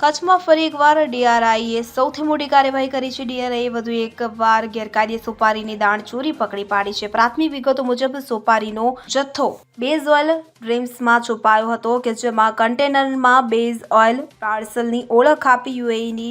કચ્છમાં ફરી એકવાર ડીઆરઆઈએ સૌથી મોટી કાર્યવાહી કરી છે. ડીઆરઆઈએ વધુ એકવાર ગેરકાયદે સોપારીની દાણચોરી પકડી પાડી છે. પ્રાથમિક વિગતો મુજબ, સોપારીનો જથ્થો બેઝ ઓઇલ ડ્રીમ્સમાં છુપાયો હતો કે જેમાં કન્ટેનરમાં બેઝ ઓઇલ પાર્સલની ઓળખ આપી યુએઈની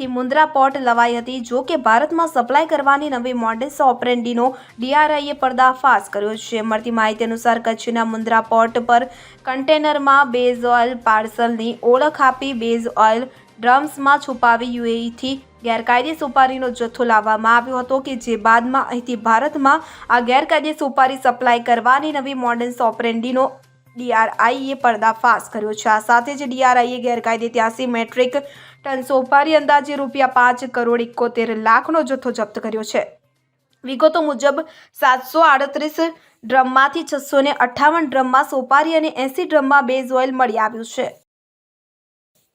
થી મુન્દ્રા પોર્ટ લવાઈ હતી. જો કે ભારતમાં સપ્લાય કરવાની નવી મોડેલ ઓપરેન્ડીનો ડીઆરઆઈએ પર્દાફાશ કર્યો છે. મળતી માહિતી અનુસાર કચ્છના મુન્દ્રા પોર્ટ પર કન્ટેનરમાં બેઝ ઓઇલ પાર્સલની ઓળખ આપી બેઝ ઓઇલ ડ્રમ્સમાં છુપાવી યુએઈથી ગેરકાયદે સુપારીનો જથ્થો લાવવામાં આવ્યો હતો કે જે બાદમાં અહીંથી ભારતમાં આ ગેરકાયદે સુપારી સપ્લાય કરવાની નવી મોડર્ન ઓપરેન્ડીનો ડીઆરઆઈએ પર્દાફાશ કર્યો છે. આ સાથે જ ડીઆરઆઈએ ગેરકાયદે ત્યાસી મેટ્રિક ટન સોપારી અંદાજે રૂપિયા પાંચ કરોડ એકોતેર લાખનો જથ્થો જપ્ત કર્યો છે. વિગતો મુજબ, સાતસો આડત્રીસ ડ્રમમાંથી છસો ને અઠ્ઠાવન ડ્રમમાં સોપારી અને એસી ડ્રમમાં બેઝ ઓઇલ મળી આવ્યું છે.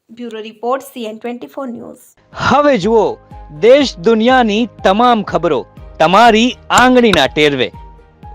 Bureau report, CN twenty four news. હવે જુઓ, દેશ દુનિયાની તમામ ખબરો તમારી આંગળીના ટેરવે.